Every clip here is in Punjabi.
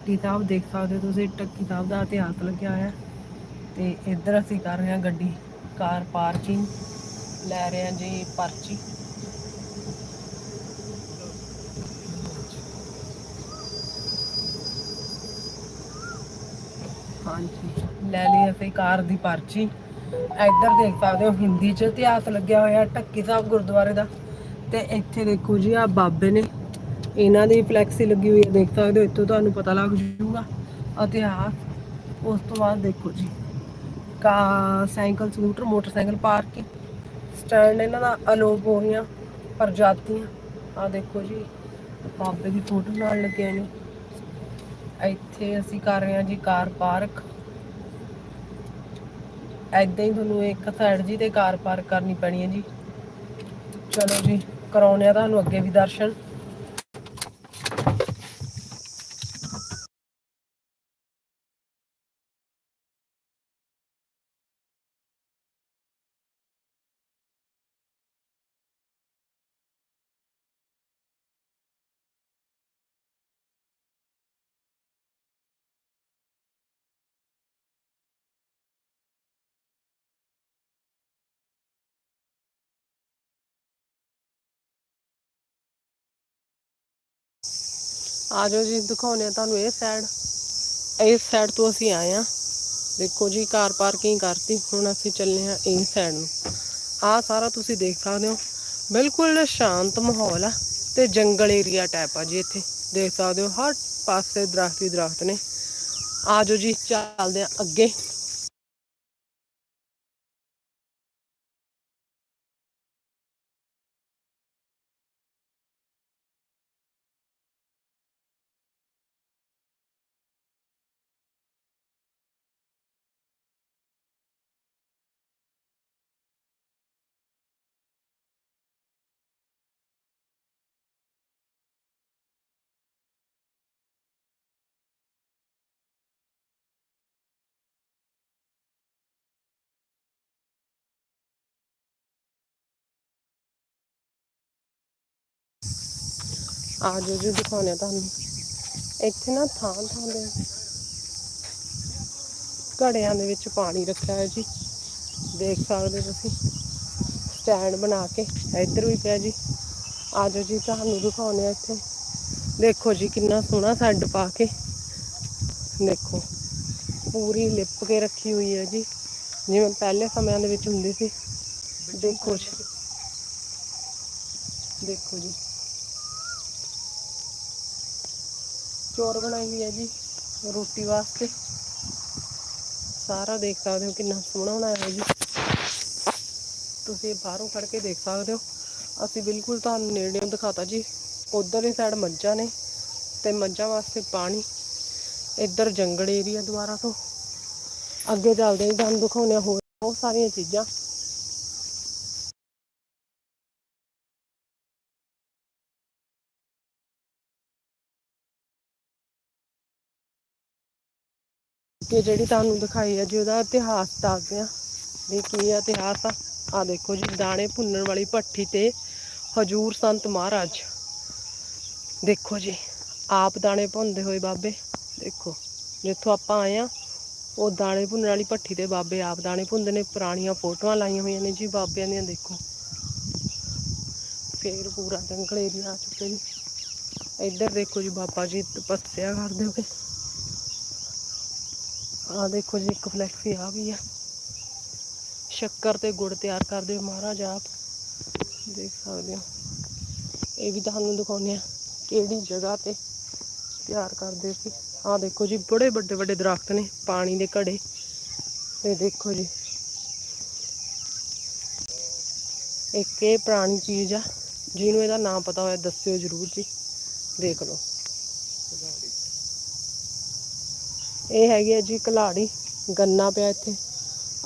ਟੱਕੀ ਸਾਹਿਬ ਦੇਖ ਸਕਦੇ ਹੋ ਤੁਸੀਂ, ਟੱਕੀ ਸਾਹਿਬ ਦਾ ਇਤਿਹਾਸ ਲੱਗਿਆ ਹੋਇਆ। ਤੇ ਇੱਧਰ ਅਸੀਂ ਕਰ ਰਹੇ ਹਾਂ ਗੱਡੀ, ਕਾਰ ਪਾਰਕਿੰਗ, ਲੈ ਰਹੇ ਹਾਂ ਜੀ ਪਰਚੀ। ਹਾਂਜੀ, ਲੈ ਲਈ ਅਸੀਂ ਕਾਰ ਦੀ ਪਰਚੀ। ਇੱਧਰ ਦੇਖ ਸਕਦੇ ਹੋ ਹਿੰਦੀ ਚ ਇਤਿਹਾਸ ਲੱਗਿਆ ਹੋਇਆ, ਟੱਕੀ ਸਾਹਿਬ ਗੁਰਦੁਆਰੇ ਦਾ। ਤੇ ਇੱਥੇ ਦੇਖੋ ਜੀ ਆ ਬਾਬੇ ਨੇ ਇਹਨਾਂ ਦੀ ਫਲੈਕਸੀ ਲੱਗੀ ਹੋਈ ਹੈ, ਦੇਖ ਸਕਦੇ ਹੋ, ਇੱਥੋਂ ਤੁਹਾਨੂੰ ਪਤਾ ਲੱਗ ਜੂਗਾ ਇਤਿਹਾਸ ਉਸ ਤੋਂ ਬਾਅਦ ਦੇਖੋ ਜੀ। ਕਾ cycle scooter motorcycle parking stand ਇਹਨਾਂ ਦਾ ਅਲੋਪ ਹੋ ਗਈਆਂ ਪ੍ਰਜਾਤੀਆਂ। ਆ ਦੇਖੋ ਜੀ, ਬਾਬੇ ਦੀ ਫੋਟੋ ਨਾਲ ਲੱਗੇ ਨੇ ਇੱਥੇ ਅਸੀਂ ਕਰ ਰਹੇ ਹਾਂ ਜੀ ਕਾਰ ਪਾਰਕ। ਐਦਾਂ ਹੀ ਤੁਹਾਨੂੰ ਇੱਕ ਸਾਈਡ ਜੀ ਤੇ ਕਾਰ ਪਾਰਕ ਕਰਨੀ ਪੈਣੀ ਹੈ ਜੀ। ਚਲੋ ਜੀ ਕਰਾਉਣੇ ਆ ਤੁਹਾਨੂੰ ਅੱਗੇ ਵੀ ਦਰਸ਼ਨ। ਆ ਜਾਓ ਜੀ ਦਿਖਾਉਣੇ ਆ ਤੁਹਾਨੂੰ ਇਹ ਸਾਈਡ ਇਸ ਸਾਈਡ ਤੋਂ ਅਸੀਂ ਆਏ ਆ ਦੇਖੋ ਜੀ, ਕਾਰ ਪਾਰਕਿੰਗ ਕਰਤੀ। ਹੁਣ ਅਸੀਂ ਚੱਲੇ ਆ ਇਸ ਸਾਈਡ ਨੂੰ। ਆ ਸਾਰਾ ਤੁਸੀਂ ਦੇਖ ਸਕਦੇ ਹੋ। ਬਿਲਕੁਲ ਸ਼ਾਂਤ ਮਾਹੌਲ ਆ ਤੇ ਜੰਗਲ ਏਰੀਆ ਟਾਈਪ ਆ ਜੀ ਇੱਥੇ। ਦੇਖ ਸਕਦੇ ਹੋ, ਹਰ ਪਾਸੇ ਦਰਖਤ ਹੀ ਦਰਖਤ ਨੇ। ਆ ਜਾਓ ਜੀ, ਚੱਲਦੇ ਆ ਅੱਗੇ। ਆ ਜਾਓ ਜੀ ਦਿਖਾਉਣੇ ਆ ਤੁਹਾਨੂੰ। ਇੱਥੇ ਨਾ ਥਾਂ ਥਾਂ ਦੇ ਘੜਿਆਂ ਦੇ ਵਿੱਚ ਪਾਣੀ ਰੱਖਿਆ ਹੈ ਜੀ। ਦੇਖ ਸਕਦੇ ਤੁਸੀਂ। ਸਟੈਂਡ ਬਣਾ ਕੇ ਇੱਧਰ ਵੀ ਪਿਆ ਜੀ। ਆ ਜਾਓ ਜੀ, ਤੁਹਾਨੂੰ ਦਿਖਾਉਣੇ ਆ ਇੱਥੇ। ਦੇਖੋ ਜੀ, ਕਿੰਨਾ ਸੋਹਣਾ ਸੈੱਡ ਪਾ ਕੇ। ਦੇਖੋ, ਪੂਰੀ ਲਿਪ ਕੇ ਰੱਖੀ ਹੋਈ ਹੈ ਜੀ। ਜਿਵੇਂ ਪਹਿਲੇ ਸਮਿਆਂ ਦੇ ਵਿੱਚ ਹੁੰਦੀ ਸੀ। ਦੇਖੋ ਜੀ। ਦੇਖੋ ਜੀ। ਚੋਰ ਬਣਾਈ ਹੋਈ ਹੈ ਜੀ, ਰੋਟੀ ਵਾਸਤੇ। ਸਾਰਾ ਦੇਖ ਸਕਦੇ ਹੋ ਕਿੰਨਾ ਸੋਹਣਾ ਬਣਾਇਆ ਹੈ ਜੀ। ਤੁਸੀਂ ਬਾਹਰੋਂ ਖੜ ਕੇ ਦੇਖ ਸਕਦੇ ਹੋ। ਅਸੀਂ ਬਿਲਕੁਲ ਤੁਹਾਨੂੰ ਨੇੜਿਓਂ ਦਿਖਾਤਾ ਜੀ। ਉਧਰਲੀ ਸਾਈਡ ਮੱਝਾਂ ਨੇ ਤੇ ਮੱਝਾਂ ਵਾਸਤੇ ਪਾਣੀ। ਇੱਧਰ ਜੰਗਲ ਏਰੀਆ ਦੁਆਰਾ ਤੋਂ। ਅੱਗੇ ਚੱਲਦੇ ਹਾਂ ਤੁਹਾਨੂੰ ਦਿਖਾਉਂਦੇ ਹੋਰ ਬਹੁਤ ਸਾਰੀਆਂ ਚੀਜ਼ਾਂ। ਕਿ ਜਿਹੜੀ ਤੁਹਾਨੂੰ ਦਿਖਾਈ ਹੈ ਜੀ ਉਹਦਾ ਇਤਿਹਾਸ ਦੱਸਦੇ ਆ ਵੀ ਕੀ ਇਤਿਹਾਸ ਆ ਆ ਦੇਖੋ ਜੀ, ਦਾਣੇ ਭੁੰਨਣ ਵਾਲੀ ਭੱਠੀ ਤੇ ਹਜੂਰ ਸੰਤ ਮਹਾਰਾਜ। ਦੇਖੋ ਜੀ, ਆਪ ਦਾਣੇ ਭੁੰਨਦੇ ਹੋਏ ਬਾਬੇ, ਦੇਖੋ, ਜਿੱਥੋਂ ਆਪਾਂ ਆਏ ਆ, ਉਹ ਦਾਣੇ ਭੁੰਨਣ ਵਾਲੀ ਭੱਠੀ ਤੇ ਬਾਬੇ ਆਪ ਦਾਣੇ ਭੁੰਨਦੇ ਨੇ, ਪੁਰਾਣੀਆਂ ਫੋਟੋਆਂ ਲਾਈਆਂ ਹੋਈਆਂ ਨੇ ਜੀ ਬਾਬਿਆਂ ਦੀਆਂ, ਦੇਖੋ। ਫੇਰ ਪੂਰਾ ਜੰਗਲ ਏਰੀਆ ਆ ਚੁੱਕੇ ਜੀ। ਇੱਧਰ ਦੇਖੋ ਜੀ, ਬਾਬਾ ਜੀ ਤਪੱਸਿਆ ਕਰਦੇ ਹੋਏ। ਆ ਦੇਖੋ ਜੀ, ਇੱਕ ਫਲੈਕਸੀ ਆ ਗਈ ਆ। ਸ਼ੱਕਰ ਤੇ ਗੁੜ ਤਿਆਰ ਕਰਦੇ ਹੋ ਮਹਾਰਾਜ ਆਪ। ਦੇਖ ਸਕਦੇ ਹੋ। ਇਹ ਵੀ ਤੁਹਾਨੂੰ ਦਿਖਾਉਂਦੇ ਆ ਕਿਹੜੀ ਜਗ੍ਹਾ ਤੇ ਤਿਆਰ ਕਰਦੇ ਸੀ ਆ ਦੇਖੋ ਜੀ, ਬੜੇ ਵੱਡੇ ਵੱਡੇ ਦਰਖਤ ਨੇ ਪਾਣੀ ਦੇ ਘੜੇ। ਤੇ ਦੇਖੋ ਜੀ। ਇੱਕ ਇਹ ਪੁਰਾਣੀ ਚੀਜ਼ ਆ, ਜਿਹਨੂੰ ਇਹਦਾ ਨਾਮ ਪਤਾ ਹੋਇਆ, ਦੱਸਿਓ ਜਰੂਰ ਜੀ। ਦੇਖ ਲਓ। ਇਹ ਹੈਗੀ ਹੈ ਜੀ ਕਲਾੜੀ ਗੰਨਾ ਪਿਆ ਇੱਥੇ।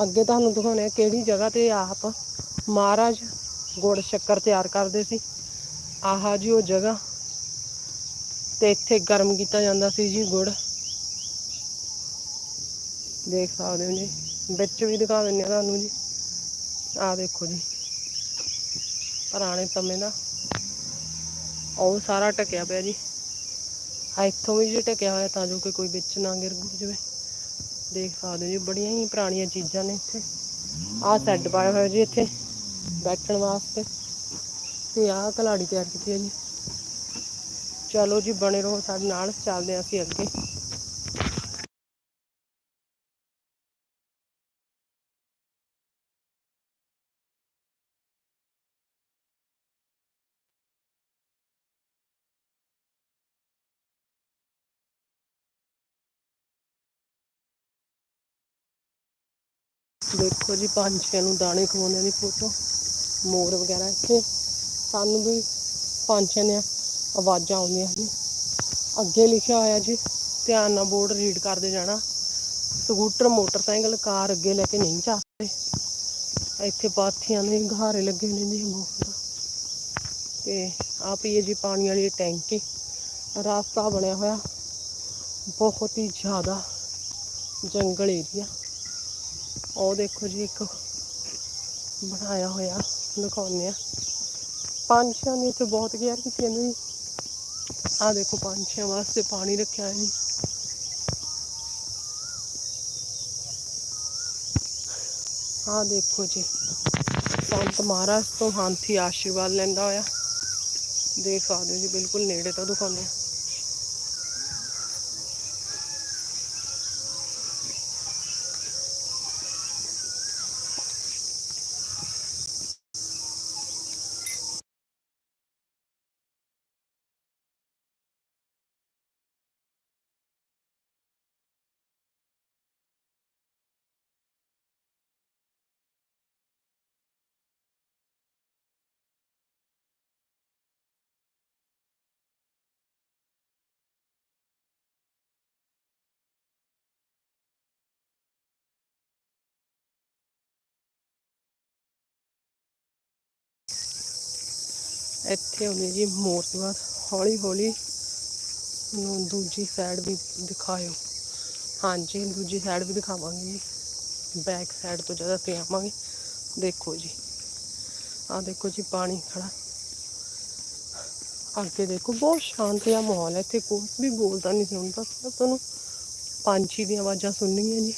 ਅੱਗੇ ਤੁਹਾਨੂੰ ਦਿਖਾਉਣੇ ਆ ਕਿਹੜੀ ਜਗ੍ਹਾ ਤੇ ਆਪ। ਮਹਾਰਾਜ ਗੁੜ ਸ਼ੱਕਰ ਤਿਆਰ ਕਰਦੇ ਸੀ। ਆਹਾ ਜੀ ਉਹ ਜਗ੍ਹਾ। ਤੇ ਇੱਥੇ ਗਰਮ ਕੀਤਾ ਜਾਂਦਾ ਸੀ ਜੀ ਗੁੜ। ਦੇਖ ਸਕਦੇ ਹੋ ਜੀ। ਵਿੱਚ ਵੀ ਦਿਖਾ ਦਿੰਦੇ ਆ ਤੁਹਾਨੂੰ ਜੀ। ਆਹ ਦੇਖੋ ਜੀ। ਪੁਰਾਣੇ ਸਮੇਂ ਦਾ। ਉਹ ਸਾਰਾ ਟਕਿਆ ਪਿਆ ਜੀ। ਆ ਇੱਥੋਂ ਵੀ ਜੀ ਟਕਿਆ ਹੋਇਆ ਤਾਂ ਜੋ ਕਿ ਕੋਈ ਵਿੱਚ ਨਾ ਗਿਰ ਗੁਰ ਜਾਵੇ। ਦੇਖ ਸਕਦੇ ਹੋ ਜੀ, ਬੜੀਆਂ ਹੀ ਪੁਰਾਣੀਆਂ ਚੀਜ਼ਾਂ ਨੇ ਇੱਥੇ। ਆਹ ਸੈੱਡ ਪਾਇਆ ਹੋਇਆ ਜੀ ਇੱਥੇ, ਬੈਠਣ ਵਾਸਤੇ। ਤੇ ਆਹ ਕਲਾੜੀ ਤਿਆਰ ਕੀਤੀ ਹੈ ਜੀ। ਚਲੋ ਜੀ, ਬਣੇ ਰਹੋ ਸਾਡੇ ਨਾਲ, ਚੱਲਦੇ ਹਾਂ ਅਸੀਂ ਅੱਗੇ। ਦੇਖੋ ਜੀ, ਪੰਛੀਆਂ ਨੂੰ ਦਾਣੇ ਖਵਾਉਂਦੇ ਦੀ ਫੋਟੋ ਮੋਰ ਵਗੈਰਾ ਇੱਥੇ। ਸਾਨੂੰ ਵੀ ਪੰਛੀਆਂ ਦੀਆਂ ਆਵਾਜ਼ਾਂ ਆਉਂਦੀਆਂ ਹਨ ਅੱਗੇ ਲਿਖਿਆ ਹੋਇਆ ਜੀ, ਧਿਆਨ ਨਾਲ ਬੋਰਡ ਰੀਡ ਕਰਦੇ ਜਾਣਾ। ਸਕੂਟਰ ਮੋਟਰਸਾਈਕਲ ਕਾਰ ਅੱਗੇ ਲੈ ਕੇ ਨਹੀਂ ਜਾਂਦੇ ਇੱਥੇ ਪਾਥੀਆਂ ਦੇ ਘਾਰੇ ਲੱਗੇ ਨੇ ਜੀ ਬਹੁਤ। ਤੇ ਆ ਪਈ ਜੀ ਪਾਣੀ ਵਾਲੀ ਟੈਂਕੀ। ਰਾਸਤਾ ਬਣਿਆ ਹੋਇਆ। ਬਹੁਤ ਹੀ ਜ਼ਿਆਦਾ ਜੰਗਲ ਏਰੀਆ ਉਹ ਦੇਖੋ ਜੀ, ਇੱਕ ਬਣਾਇਆ ਹੋਇਆ ਦਿਖਾਉਂਦੇ ਆ। ਪੰਛੀਆਂ ਨੇ ਇੱਥੇ ਬਹੁਤ ਕੇਅਰ ਕੀਤੀ ਇਹਨੂੰ ਜੀ ਆ ਦੇਖੋ ਪੰਛੀਆਂ ਵਾਸਤੇ ਪਾਣੀ ਰੱਖਿਆ ਹੈ ਜੀ। ਆ ਦੇਖੋ ਜੀ, ਸੰਤ ਮਹਾਰਾਜ ਤੋਂ ਹਾਥੀ ਆਸ਼ੀਰਵਾਦ ਲੈਂਦਾ ਹੋਇਆ। ਦੇਖ ਸਕਦੇ ਹੋ ਜੀ, ਬਿਲਕੁਲ ਨੇੜੇ ਤੋਂ ਦਿਖਾਉਂਦੇ ਆ। ਇੱਥੇ ਹੁੰਦੇ ਜੀ ਮੋਰ ਹੌਲੀ ਹੌਲੀ ਨੂੰ ਦੂਜੀ ਸਾਈਡ ਵੀ ਦਿਖਾਇਓ। ਹਾਂਜੀ, ਦੂਜੀ ਸਾਈਡ ਵੀ ਦਿਖਾਵਾਂਗੇ ਜੀ। ਬੈਕ ਸਾਈਡ ਤੋਂ ਜ਼ਿਆਦਾ ਅਸੀਂ ਆਵਾਂਗੇ। ਦੇਖੋ ਜੀ। ਆ ਦੇਖੋ ਜੀ, ਪਾਣੀ ਖੜਾ। ਅੱਗੇ ਦੇਖੋ, ਬਹੁਤ ਸ਼ਾਂਤ ਜਿਹਾ ਮਾਹੌਲ ਹੈ। ਇੱਥੇ ਕੋਈ ਵੀ ਬੋਲਦਾ ਨਹੀਂ ਸੁਣਦਾ ਸਿਰਫ ਤੁਹਾਨੂੰ ਪੰਛੀ ਦੀਆਂ ਆਵਾਜ਼ਾਂ ਸੁਣਨੀਆਂ ਜੀ।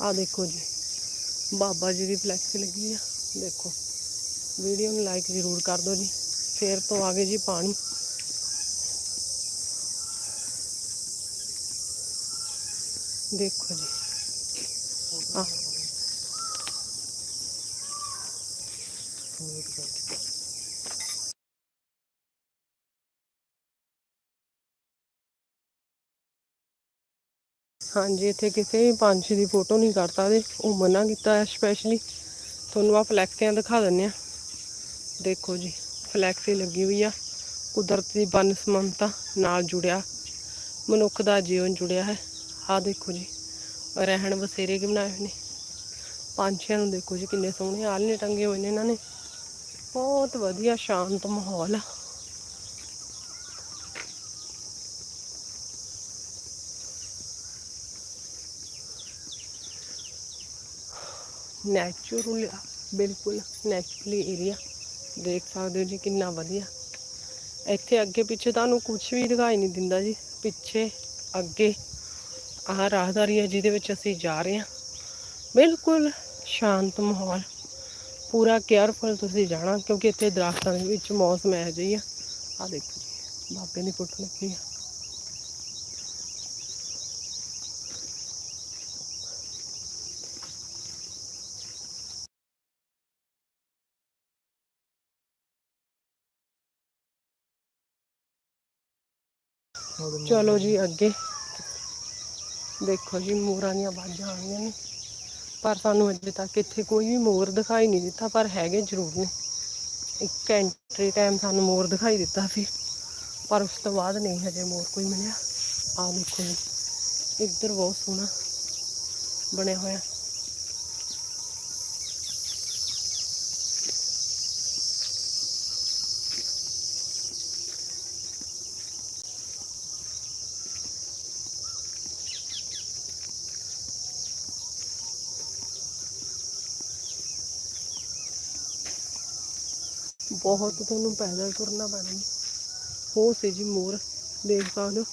ਆ ਦੇਖੋ ਜੀ। ਬਾਬਾ ਜੀ ਦੀ ਫਲੈਕਸ ਲੱਗੀ ਆ। ਦੇਖੋ। ਵੀਡੀਓ ਨੂੰ ਲਾਈਕ ਜ਼ਰੂਰ ਕਰ ਦਿਓ ਜੀ। ਫੇਰ ਤੋਂ ਆਗੇ ਜੀ ਪਾਣੀ। ਦੇਖੋ ਜੀ। ਆ ਹਾਂਜੀ, ਇੱਥੇ ਕਿਸੇ ਵੀ ਪੰਛੀ ਦੀ ਫੋਟੋ ਨਹੀਂ ਕਰ ਸਕਦੇ ਉਹ ਮਨਾ ਕੀਤਾ ਹੈ ਸਪੈਸ਼ਲੀ ਤੁਹਾਨੂੰ ਆ ਫਲੈਕਸੀਆਂ ਦਿਖਾ ਦਿੰਨੇ ਆ ਦੇਖੋ ਜੀ, ਫਲੈਕਸੀ ਲੱਗੀ ਹੋਈ ਆ, ਕੁਦਰਤ ਦੀ ਕੁਦਰਤੀ ਬਨਸਮੰਤਾ ਨਾਲ ਜੁੜਿਆ, ਮਨੁੱਖ ਦਾ ਜੀਵਨ ਜੁੜਿਆ ਹੈ। ਆ ਦੇਖੋ ਜੀ, ਰਹਿਣ ਬਸੇਰੇ ਕਿ ਬਣਾਏ ਹੋਏ ਨੇ। ਪੰਛੀਆਂ ਨੂੰ ਦੇਖੋ ਜੀ, ਕਿੰਨੇ ਸੋਹਣੇ ਆਲਣੇ ਟੰਗੇ ਹੋਏ ਨੇ ਇਹਨਾਂ ਨੇ। ਬਹੁਤ ਵਧੀਆ, ਸ਼ਾਂਤ ਮਾਹੌਲ ਆ। ਨੈਚੁਰਲ ਬਿਲਕੁਲ ਨੈਚੁਰਲੀ ਏਰੀਆ ਦੇਖ ਸਕਦੇ ਹੋ ਜੀ ਕਿੰਨਾ ਵਧੀਆ। ਇੱਥੇ ਅੱਗੇ ਪਿੱਛੇ ਤੁਹਾਨੂੰ ਕੁਝ ਵੀ ਦਿਖਾਈ ਨਹੀਂ ਦਿੰਦਾ ਜੀ। ਪਿੱਛੇ, ਅੱਗੇ ਆਹ ਰਾਹਦਾਰੀ ਹੈ ਜਿਹਦੇ ਵਿੱਚ ਅਸੀਂ ਜਾ ਰਹੇ ਹਾਂ। ਬਿਲਕੁਲ ਸ਼ਾਂਤ ਮਾਹੌਲ। ਪੂਰਾ ਕੇਅਰਫੁਲ ਤੁਸੀਂ ਜਾਣਾ ਕਿਉਂਕਿ ਇੱਥੇ ਦਰਖਤਾਂ ਦੇ ਵਿੱਚ ਮੌਸਮ ਇਹੋ ਜਿਹੀ ਆ। ਆ ਦੇਖੋ ਜੀ, ਬਾਬੇ ਦੀ ਫੋਟੋ ਲੱਗੀ ਆ। ਚਲੋ ਜੀ ਅੱਗੇ। ਦੇਖੋ ਜੀ ਮੋਰਾਂ ਦੀਆਂ ਆਵਾਜ਼ਾਂ ਆਉਂਦੀਆਂ ਨੇ। ਪਰ ਸਾਨੂੰ ਅਜੇ ਤੱਕ ਇੱਥੇ ਕੋਈ ਵੀ ਮੋਰ ਦਿਖਾਈ ਨਹੀਂ ਦਿੱਤਾ ਪਰ ਹੈਗੇ ਜ਼ਰੂਰ ਨੇ। ਇੱਕ ਐਂਟਰੀ ਟਾਈਮ ਸਾਨੂੰ ਮੋਰ ਦਿਖਾਈ ਦਿੱਤਾ ਸੀ। ਪਰ ਉਸ ਤੋਂ ਬਾਅਦ ਨਹੀਂ ਹਜੇ ਮੋਰ ਕੋਈ ਮਿਲਿਆ। ਆ ਦੇਖੋ ਜੀ ਇੱਧਰ ਬਹੁਤ ਸੋਹਣਾ ਬਣਿਆ ਹੋਇਆ। ਬਹੁਤ ਤੁਹਾਨੂੰ ਪੈਦਲ ਤੁਰਨਾ ਪੈਣਾ ਜੀ। ਉਹ ਸੀ ਜੀ ਮੋਰ, ਦੇਖ ਸਕਦੇ ਹੋ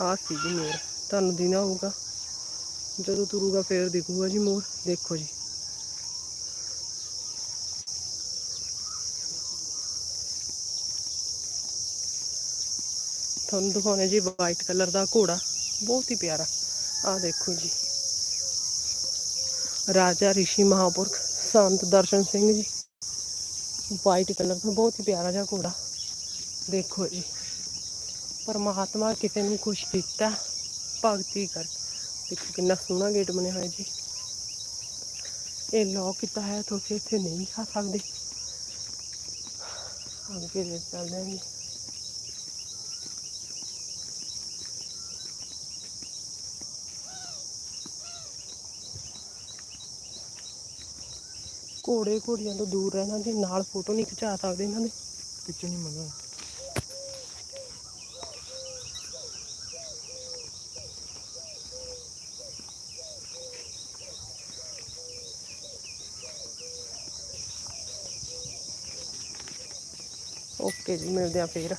ਆਹ ਸੀ ਜੀ ਮੋਰ, ਤੁਹਾਨੂੰ ਦਿਨਾ ਹੋਊਗਾ। ਜਦੋਂ ਤੁਰੂਗਾ ਫੇਰ ਦਿਖੂਗਾ ਜੀ ਮੋਰ, ਦੇਖੋ ਜੀ। ਤੁਹਾਨੂੰ ਦਿਖਾਉਣੇ ਜੀ ਵਾਈਟ ਕਲਰ ਦਾ ਘੋੜਾ, ਬਹੁਤ ਹੀ ਪਿਆਰਾ। ਆਹ ਦੇਖੋ ਜੀ। ਰਾਜਾ ਰਿਸ਼ੀ ਮਹਾਪੁਰਖ, ਸੰਤ ਦਰਸ਼ਨ ਸਿੰਘ ਜੀ। ਵਾਈਟ ਕਲਰ ਦਾ ਬਹੁਤ ਹੀ ਪਿਆਰਾ ਜਿਹਾ ਘੋੜਾ। ਦੇਖੋ ਜੀ। ਪਰਮਾਤਮਾ ਕਿਸੇ ਨੂੰ ਖੁਸ਼ ਕੀਤਾ, ਭਗਤੀ ਕਰ। ਦੇਖੋ ਕਿੰਨਾ ਸੋਹਣਾ ਗੇਟ ਬਣਿਆ ਹੋਇਆ ਜੀ। ਇਹ ਲੋਕ ਕੀਤਾ ਹੈ ਤੁਸੀਂ ਇੱਥੇ ਨਹੀਂ ਖਾ ਸਕਦੇ। ਅੱਗੇ ਦੇ ਚੱਲਦੇ ਹਾਂ ਜੀ। ਘੋੜੇ ਘੋੜੀਆਂ ਤੋਂ ਦੂਰ ਰਹਿਣਾ ਜੀ ਨਾਲ ਫੋਟੋ ਨਹੀਂ ਖਿਚਾ ਸਕਦੇ ਇਹਨਾਂ ਦੇ। ਪਿੱਛੇ ਨਹੀਂ ਮੰਗਾ ਓਕੇ ਜੀ ਮਿਲਦੇ ਆ ਫੇਰ।